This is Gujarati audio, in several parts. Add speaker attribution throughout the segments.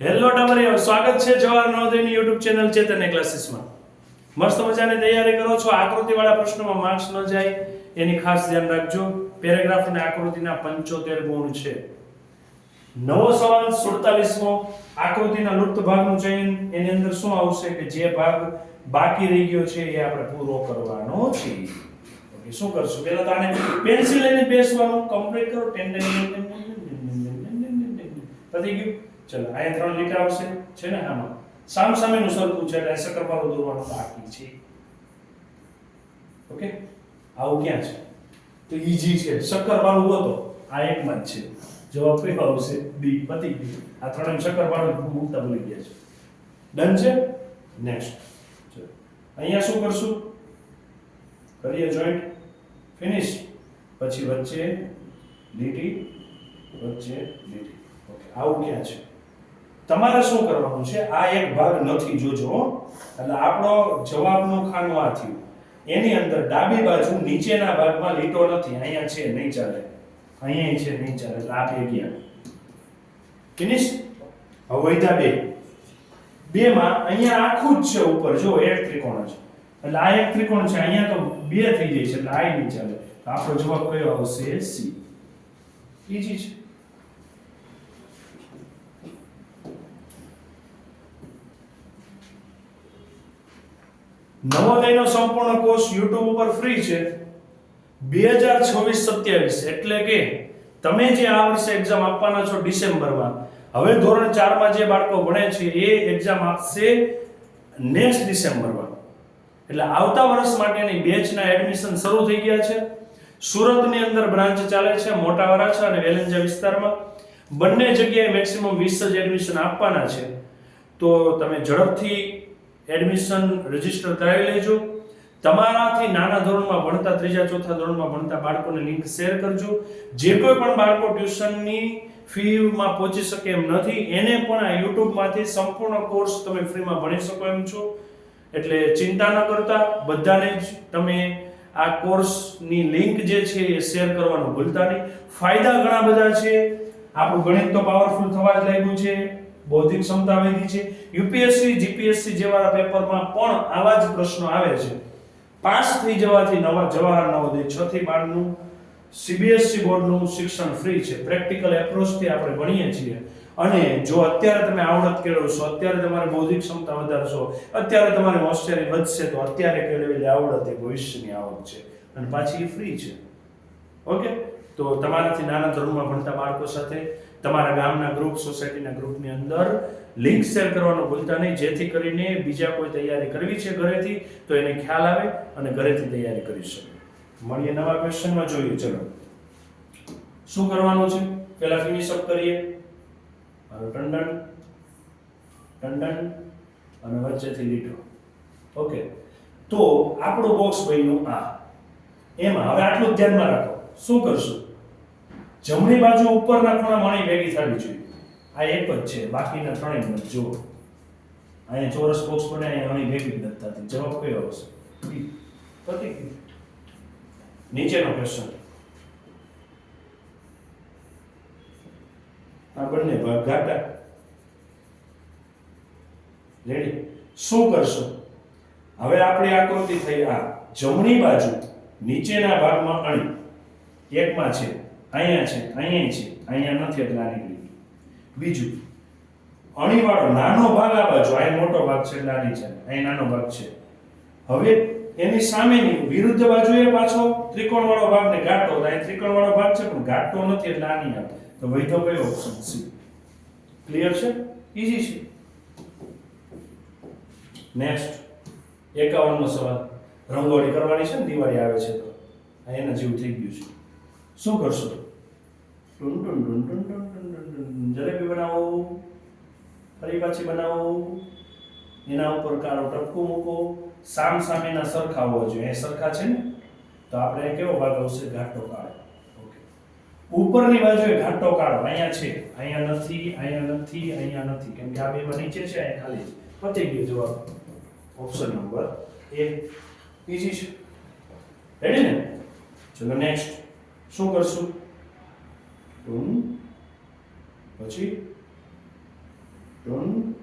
Speaker 1: હેલો ડામરીઓ સ્વાગત છે જવાહર નવોદયની યુટ્યુબ ચેનલ ચેતન ક્લાસીસમાં મસ્ત મજાની તૈયારી કરો છો આકૃતિવાળા પ્રશ્નોમાં માર્ક્સ ન જાય એની ખાસ ધ્યાન રાખજો પેરેગ્રાફ અને આકૃતિના 75 ગુણ છે નવો સવાલ 47મો આકૃતિના લુપ્ત ભાગનું ચયન એની અંદર શું આવશે કે જે ભાગ બાકી રહી ગયો છે એ આપણે પૂરો કરવાનો છે ઓકે શું કરશું પહેલા તો આને પેન્સિલ લઈને બેસવાનું કમ્પ્લીટ કરો ten ten ten ten ten પતી ગયું ચલો અહીંયા ત્રણ લીટા આવશે, છે ને આમાં? સામ સામેનું સરખું છે, એટલે સકરપારો દોરવાનો બાકી છે. ઓકે? આવું ક્યાં છે? તો ઈજી છે શક્કરપારો હતો, આ એકમાં જ છે. જવાબ કયો આવશે? બી પતી. ગયું આ ત્રણેય શક્કરપારો મૂકતા ભૂલી ગયા છે. ડન છે? નેક્સ્ટ અહીંયા શું કરશું? કરીએ જોઈન્ટ ફિનિશ પછી વચ્ચે લીટી વચ્ચે લીટી. ઓકે, આવું ક્યાં છે? તમારે શું કરવાનું છે? આ એક ભાગ નથી જોજો. એટલે આપણો જવાબનું ખાનું આ થયું. એની અંદર ડાબી બાજુ નીચેના ભાગમાં લીટો નથી. અહીંયા છે, નહીં ચાલે. અહીંયા છે, નહીં ચાલે. એટલે આ બે ગયા. ફિનિશ હવે બે. બેમાં અહીંયા આખું જ છે ઉપર. જો, એક ત્રિકોણ છે એટલે આ એક ત્રિકોણ છે. અહીંયા તો બે થઈ જાય છે. એટલે આ નહીં ચાલે. આપણો જવાબ કયો આવશે? સી ઈજી છે. નવોદયનો સંપૂર્ણ કોર્સ YouTube ઉપર ફ્રી છે. બે હજાર છવ્વીસ સત્યાવીસ એટલે કે તમે જે આ વર્ષે એક્ઝામ આપવાના છો ડિસેમ્બરમાં, હવે ધોરણ ચારમાં જે બાળકો ભણે છે એ એક્ઝામ આપશે નેક્સ્ટ ડિસેમ્બરમાં. એટલે આવતા વર્ષ માટેની બેચના એડમિશન શરૂ થઈ ગયા છે. સુરતની અંદર બ્રાન્ચ ચાલે છે, મોટા વરાછા અને વેલેન્જા વિસ્તારમાં. બંને જગ્યાએ મેક્સિમમ વીસ જ એડમિશન આપવાના છે. તો તમે ઝડપથી એડમિશન રજિસ્ટર કરાવી લેજો. તમારાથી નાના ધોરણમાં ભણતા, ત્રીજા, ચોથા ધોરણમાં ભણતા બાળકોને લિંક શેર કરજો. જે કોઈ પણ બાળકો ટ્યુશનની ફીમાં પહોંચી શકે એમ નથી, એને પણ આ યુટ્યુબમાંથી સંપૂર્ણ કોર્સ તમે ફ્રીમાં ભણી શકો એમ છો. એટલે ચિંતા ન કરતા, બધાને જ તમે આ કોર્સની લિંક જે છે એ શેર કરવાનું ભૂલતા નહીં. ફાયદા ઘણા બધા છે. આપણું ગણિત તો પાવરફુલ થવા જ લાગ્યું છે. બૌદ્ધિક ક્ષમતા વધી છે. યુપીએસસી, જીપીએસસી જેવા પેપરમાં પણ આવા જ પ્રશ્નો આવે છે. પાસ થઈ જવાથી નવા જવાહર નવોદય છ થી બારનું સીબીએસસી બોર્ડનું શિક્ષણ ફ્રી છે. પ્રેક્ટિકલ એપ્રોચથી આપણે ભણીએ છીએ. અને જો અત્યારે તમે આવડત કેળવશો અત્યારે તમારે બૌદ્ધિક ક્ષમતા વધારશો, અત્યારે તમારી હોશિયારી વધશે, તો અત્યારે કેળવેલી આવડત એ ભવિષ્યની આવડત છે. અને પાછી એ ફ્રી છે. ઓકે? તો તમારાથી નાના ધોરણમાં ભણતા બાળકો સાથે તમારા ગામના ગ્રુપ સોસાયટીના ગ્રુપની અંદર લિંક શેર કરવાનું ભૂલતા નહીં. જેથી કરીને બીજા કોઈ તૈયારી કરવી છે ઘરેથી, તો એને ખ્યાલ આવે અને ઘરેથી તૈયારી કરી શકે. મળીએ નવા ક્વેશ્ચનમાં જોઈએ, ચલો. શું કરવાનું છે? પહેલા ફિનિશ અપ કરીએ. મારો ટંડન. ટંડન. અને વચ્ચેથી લીટો ઓકે તો આપણું બોક્સ બન્યું આ. એમાં હવે આટલું ધ્યાનમાં રાખો. શું કરશું? જમણી બાજુ ઉપરના ખૂણા મણી ભેગી થવી જોઈએ. આ એક જ છે, બાકીના ત્રણેય મત જુઓ. અહીંયા ચોરસ બોક્સ બને, અહીંયા મણી ભેગી નથી થતી. જવાબ કયો આવશે. નીચેનો ક્વેશ્ચન આ બંને ભાગ ઘાટા. રેડી શું કરશો? હવે આપણી આકૃતિ થઈ, આ જમણી બાજુ નીચેના ભાગમાં અણી. એકમાં છે અહીંયા છે અહીંયા છે, અહીંયા નથી એટલે આ નીકળી. બીજું, અણીવાળો નાનો ભાગ આ બાજુ અહીં મોટો ભાગ છે નાની છે અહીં નાનો ભાગ છે. હવે એની સામેની વિરુદ્ધ બાજુએ પાછો ત્રિકોણ વાળો ભાગ ને ઘાટો, તો અહીં ત્રિકોણ વાળો ભાગ છે, પણ ઘાટો નથી એટલે આ આવે તો વૈધો કયો ઓપ્શન સી ક્લિયર છે? ઈઝી છે. નેક્સ્ટ એકાવનમો સવાલ. રંગોળી કરવાની છે ને, દિવાળી આવે છે તો. એના જેવું થઈ ગયું છે. શું કરશો? ટુન ટુન ટુન ટુન બનાવો ફરી પાછી બનાવો, એના ઉપર કાળો ટપકું મૂકો, સામ સામેના સરખા હોવા જોઈએ. એ સરખા છે ને? તો આપણે કેવો ભાગ આવશે ઘાટો કાળો. ઓકે. ઉપરની બાજુએ ઘાટો કાળો. અહીંયા છે. અહીંયા નથી અહીંયા નથી અહીંયા નથી. કેમ કે આ બે નીચે છે, અહીંયા ખાલી છે. પતી ગયો જવાબ. ઓપ્શન નંબર એ ઈઝી છે. રેડી ને? ચલો નેક્સ્ટ શું કરશું ટૂન પછી ટન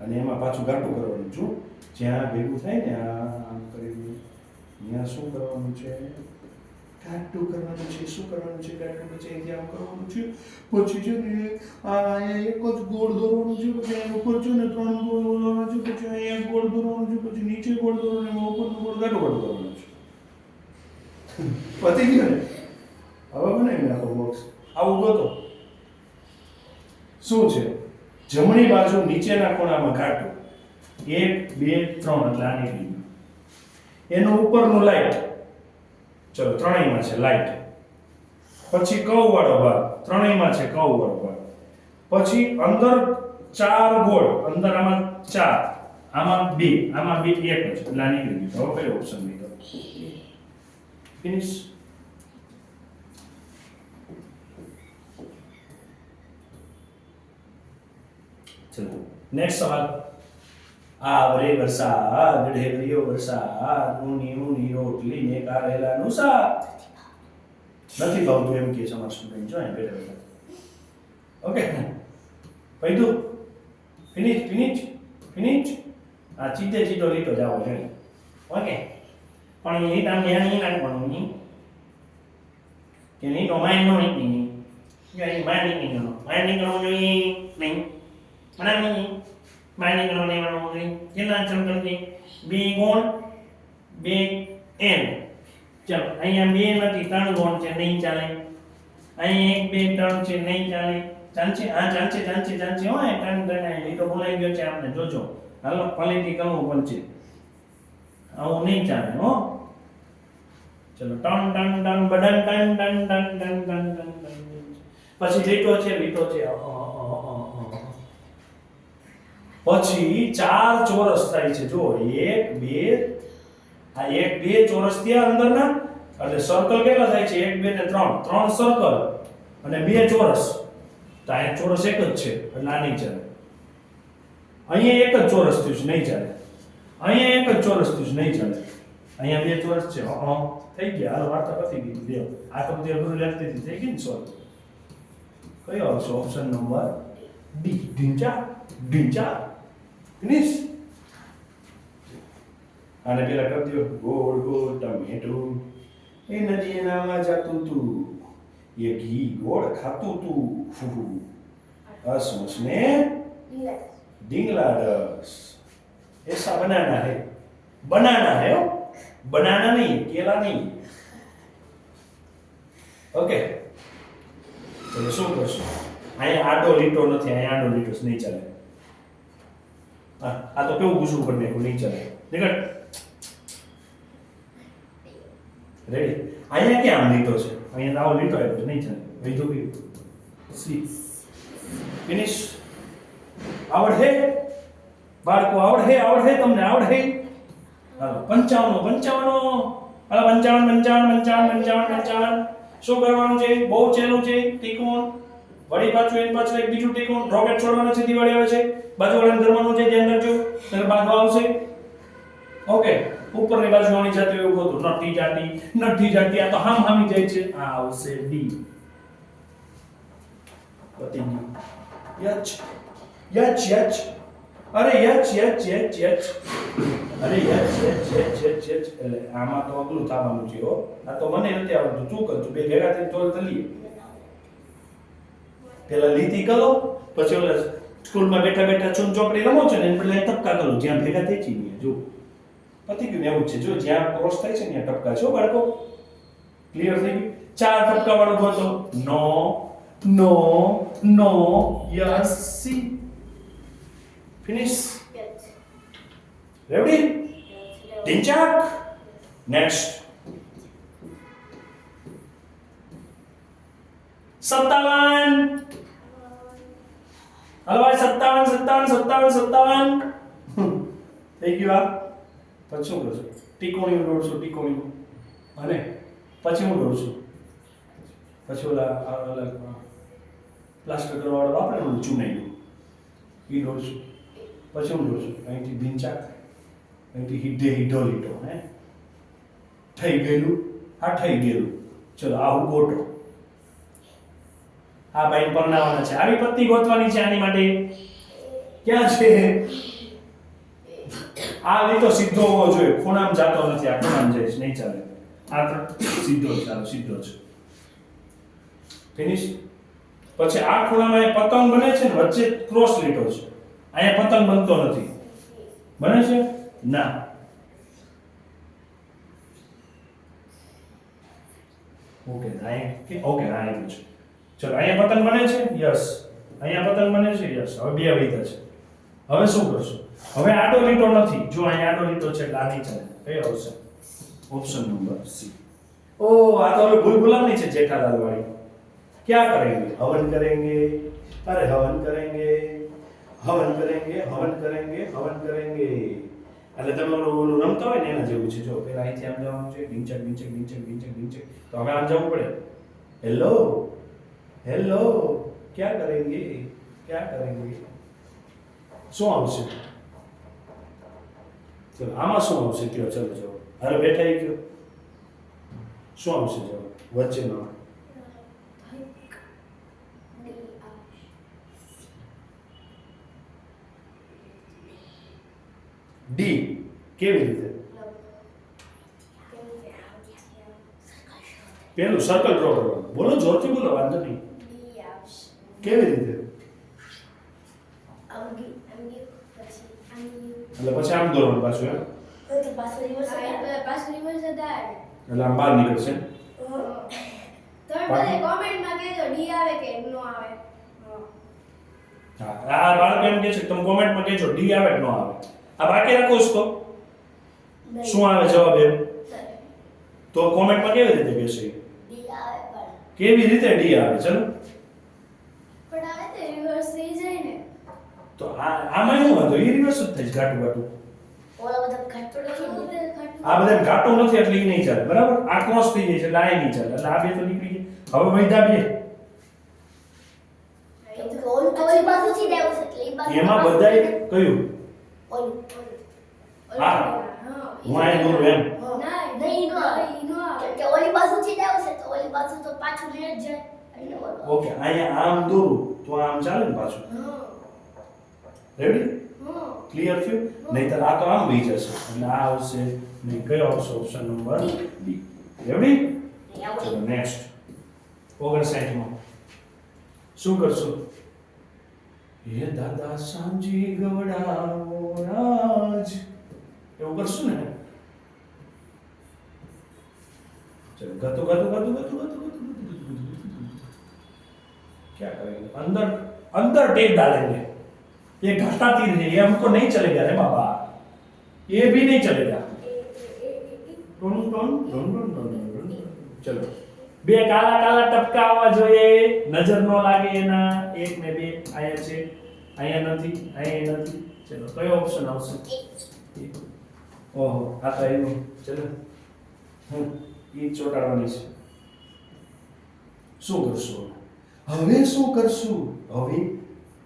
Speaker 1: અને એમાં પાછું ગાટું કરવાનું છું. જ્યાં ભેગું થાય ને આ આમ કરીને ત્યાં શું કરવાનું છે? ગાટું કરવાનું છે. શું કરવાનું છે? ગાટું પછી અહીંથી આમ કરવાનું છે. પછી છે ને આ એક જ ગોળ દોરવાનું છે. પછી અહીંયા ઉપર છે ને ત્રણ ગોળ દોરવાના છે. પછી અહીંયા ગોળ દોરવાનું છે. પછી નીચે ગોળ દોરવાનું એમાં ઉપરનું ગોળ ઘાટું ઘાટું કરવાનું છે. પતી ગયો ને? હવે બનાવી નાખો બોક્સ આવું ગોતો. શું છે? જમણી બાજુ નીચેના ખૂણામાં ઘાટો એક, બે, ત્રણ, એટલે આની રીત. એનું ઉપરનું લાઈટ ચલો, ત્રણેયમાં છે લાઈટ પછી કવ વાળો ભાગ. ત્રણેયમાં છે કવ વાળો ભાગ. પછી અંદર ચાર ગોળ. અંદર આમાં ચાર, આમાં બે આમાં બે એક જ. એટલે આની રીત. હવે કયો ઓપ્શન નીકળ્યો ફિનિશ ચલો. નેક્સ્ટ સવાલ. આવરે વરસાદ ઢેબરીઓ વરસાદ ઊની ઊની રોટલી ને કારેલાનું શાક. નથી ભાવતું એમ કે સમાજ સ્ટુડન્ટ જો એમ બેઠા ઓકે પૈદુ ફિનિશ ફિનિશ ફિનિશ આ ચીતે ચીતો લીટો જાવો જોઈએ ઓકે પણ એ લીટા ન્યાની નાખવાનું નહીં કે નહીં તો માઇન્ડ નો નહીં નહીં માઇન્ડ નહીં કરવાનો માઇન્ડ નહીં કરવો જોઈએ, નહીં. નહીં બનાવવો જોઈએ કેટલા અક્ષર કરતી બે ગુણ બે એન. ચાલો અહીંયા બે નથી ત્રણ ગુણ છે નહીં ચાલે. અહીંયા એક બે ત્રણ છે નહીં ચાલે. ચાલશે? હા ચાલશે ચાલશે ચાલશે. હોય ત્રણ ત્રણ એ તો બોલાઈ ગયો છે આપણે. જોજો. હાલો ક્વોલિટી કરવું પડશે આવું નહીં ચાલે હો. ચલો ટન ટન ટન બડન ton ton ton ton ton ton પછી લીટો છે લીટો છે. અ, અ, અ. પછી ચાર ચોરસ થાય છે. જો એક, બે, આ એક, બે ચોરસ ત્યાં અંદરના, એટલે સર્કલ કેટલા થાય છે? એક, બે ને ત્રણ. ત્રણ સર્કલ અને બે ચોરસ. તો આ ચોરસ એક જ છે, એટલે આ નહીં ચાલે. અહીંયા એક જ ચોરસ થયું છે, નહીં ચાલે. અહીંયા એક જ ચોરસ થયું છે, નહીં ચાલે. અહીંયા બે ચોરસ છે, હા થઈ ગયા. હાલ, વાર્તા પતી ગઈ. બે. આ તો બધી અઘરું લાગતી હતી. થઈ ગઈ ને સોલ્વ કયો આવશે? Option number D. ઢીંચા ઢીંચા. ગ્રીસ અને પેલા કરી દો ગોળ ગોળ, ટમેટું. એ નદી એનામાં જતું તું. એ ઘી ગોળ ખાતું તું. હસમુસ ને? ડીંગલા રસ એસા બનાના હે. બનાના હે બનાના નહીં, કેલા નહીં. ઓકે. ચલો શું કરશું? અહીંયા આડો લીટો નથી, અહીંયા આડો લીટો નહીં ચાલે. આ તો કેવું પૂછવું પડે નાખ્યું નહીં ચાલે. નીકળ. રેડી અહીંયા ક્યાં આમ લીધો છે? અહીંયા આવો લીધો આવ્યો ચાલે. વૈધું કયું સી. ફિનિશ આવડે બાળકો, આવડે આવડે તમને, આવડે હાલો, પંચાવનો પંચાવનો. હાલો, પંચાવન પંચાવન પંચાવન પંચાવન પંચાવન. શું કરવાનું છે? બહુ ચેલું છે? ત્રિકોણ. વળી પાછું એની પાછળ એક બીજું ત્રિકોણ રોકેટ છોડવાનો છે, દિવાળી આવે છે. બાજુવાળાને ધરવાનું છે ધ્યાન રાખજો ત્યારે બાંધવા આવશે. ઓકે ઉપરની બાજુ આની જાતે એવું હતું નથી જાતી નથી જાતી આ તો હામ હામી જાય છે. આ આવશે ડી પતી યચ યચ યચ. અરે યચ યચ યચ યચ. અરે યચ યચ યચ યચ યચ. એટલે આમાં તો અગલું થવાનું છે, હો. આ તો મને નથી આવડતું. શું કરશું બે ભેગા થઈને તોલ તલીએ પેલા લીટી કરો પછી ઓલા સ્કૂલમાં બેઠા બેઠા ચૂન ચોપડી રમો છો ને એને પેલા ટપકા કરો જ્યાં ભેગા થઈ છીએ જો પતી ગયું એવું છે. જો જ્યાં ક્રોસ થાય છે ને ત્યાં ટપકા છો બાળકો. ક્લિયર થઈ ગયું? ચાર ટપકા વાળો ગોતો. No no no yes. C finish ready ટિંચાક next સત્તાવન. હાલો ભાઈ, સત્તાવન સત્તાવન સત્તાવન સત્તાવન. થઈ ગયું આ? પછી શું કરશો ટીકોણી દોડશું ટીકોણી અને પછી હું દોડશું પછી ઓલા ઓલા, પ્લાસ્ટર કરવાવાળો વાપરે ને ચૂનાઈ એ દોડશું પછી હું દોડશું અહીંથી ભીંચાક, અહીંથી હિડે હિડો લીટો હે? થઈ ગયેલું? હા, થઈ ગયેલું. ચલો આવું ગોટો આ ભાઈ પરણાવવાના છે. આવી પત્તી ગોતવાની છે આની માટે? ક્યાં છે? આ લીટો સીધો હોવો જોઈએ. ખૂણામાં જાતો નથી. આ ખૂણામાં જઈશ. નહીં ચાલે. આ સીધો આ સીધો છે ફિનિશ પછી આ ખૂણામાં પતંગ બને છે ને, વચ્ચે ક્રોસ લીટો છે. અહીંયા પતંગ બનતો નથી. બને છે? ના. ઓકે રાઈટ ઓકે આવ્યું છે ચલો અહીંયા પતંગ બને છે? યસ અહીંયા પતંગ બને છે? યસ હવે બે વૈધા છે. હવે શું કરશું? હવે આડો લીટો નથી. જો અહીંયા આડો લીટો છે એટલે આ ચાલે કયો આવશે? ઓપ્શન નંબર સી ઓ આ તો હવે ભૂલ ભૂલાની છે જેઠાલાલ વાળી ક્યાં કરેંગે હવન કરેંગે અરે હવન કરેંગે હવન કરેંગે હવન કરેંગે હવન કરેંગે. એટલે તમે ઓલું રમતા હોય ને એના જેવું છે. જો પેલા અહીંથી આમ જવાનું છે. ડીંચક ડીંચક ડીંચક ડીંચક ડીંચક તો હવે આમ જવું પડે. હેલો હેલો ક્યાં કરેંગે ક્યાં કરેંગે શું આવશે ચલો આમાં શું આવશે કયો ચલો ચલો અરે બેઠા ઈ કયો શું આવશે ચલો વચ્ચેનો ડી કેવી રીતે પેલું સર્કલ ડ્રો કરવાનું બોલો જોરથી બોલો વાંધો નહીં કેવી રીતે? એટલે પછી આમ દોરવાનું પાછું એમ? એટલે આમ બહાર નીકળશે હા. આ બાળક એમ કહે છે તમે કોમેન્ટમાં કહેજો ડી આવે કે ન આવે. આ બાકી રાખો છો શું આવે જવાબ એમ? તો કોમેન્ટમાં કેવી રીતે કહેશે કેવી રીતે ડી આવે? ચલો. તો આ આમાં શું વાંધો? એ રિવર્સ જ થાય છે ઘાટું ઘાટું. આ બધા ઘાટું નથી એટલે એ નહીં ચાલે. બરાબર? આ ક્રોસ થઈ જાય છે એટલે આ નહીં ચાલે. એટલે આ બે તો નીકળી જાય હવે વૈધા બે. એમાં બધાય કયું? હા. હું આ દૂર એમ. ઓકે અહીંયા આમ દૂર તો આમ ચાલે ને પાછું?
Speaker 2: હા.
Speaker 1: રેડી ક્લિયર થયું નહીતર આ તો આમ રહી જશે એટલે આ આવશે ને કયો આવશે ઓપ્શન નંબર બી રેડી ચલો નેક્સ્ટ ઓગણસાઠમાં શું કરશું હે દાદા સાંજી ગવડાવો રાજ એવું કરશું ને ચલો ગતું ગતું ગતું ગતું ગતું ગતું क्या करेंगे अंदर अंदर टेक डालेंगे ये घाटा तीर है ये हमको नहीं चलेगा रे बाबा ये भी नहीं चलेगा टुन टुन टुन टुन टुन टुन ચલો બે કાલા કાલા ટપકા આવવા જોઈએ નજર ન લાગે એના એક ને બે અહીંયા છે અહીંયા નથી અહીંયા નથી ચલો કયો ઓપ્શન આવશે ઓહો આ તો એનું ચલો હું ઈ ચોટાડવાની છે શું કરશું હવે શું કરશું હવે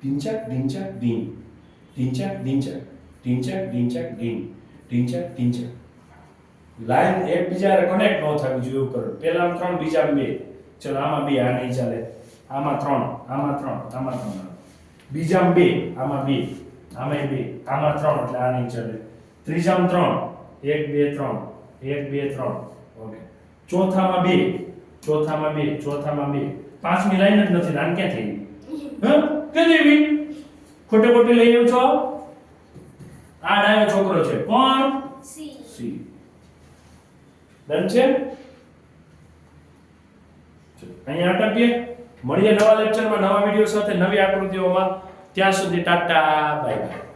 Speaker 1: ઢીંચક ઢીંચક ઢીન ઢીંચક ઢીંચક ઢીંચક ઢીંચક ઢીન ઢીંચક ઢીંચક. લાઈન એકબીજાને કનેક્ટ ન થવી જોઈએ કરો. પહેલા ત્રણ, બીજા બે. ચલો, આમાં બે આ નહીં ચાલે આમાં ત્રણ આમાં ત્રણ આમાં ત્રણ. બીજામાં બે, આમાં બે આમાં બે. આમાં ત્રણ, એટલે આ નહીં ચાલે ત્રીજામાં ત્રણ, એક, બે, ત્રણ. એક, બે, ત્રણ. ઓકે. ચોથામાં બે ચોથામાં બે ચોથામાં બે. પાંચમી લાઈન જ નથી નાન ક્યાં થઈ? ક્યાં જેવી ખોટે ખોટે લઈ આવ્યો છો આ ડાયો છોકરો છે. કોણ?
Speaker 2: સી.
Speaker 1: સી. ડન છે? અહીંયા અટકીએ. મળીએ નવા લેક્ચરમાં નવા વીડિયો સાથે નવી આકૃતિઓમાં. ત્યાં સુધી ટાટા બાય બાય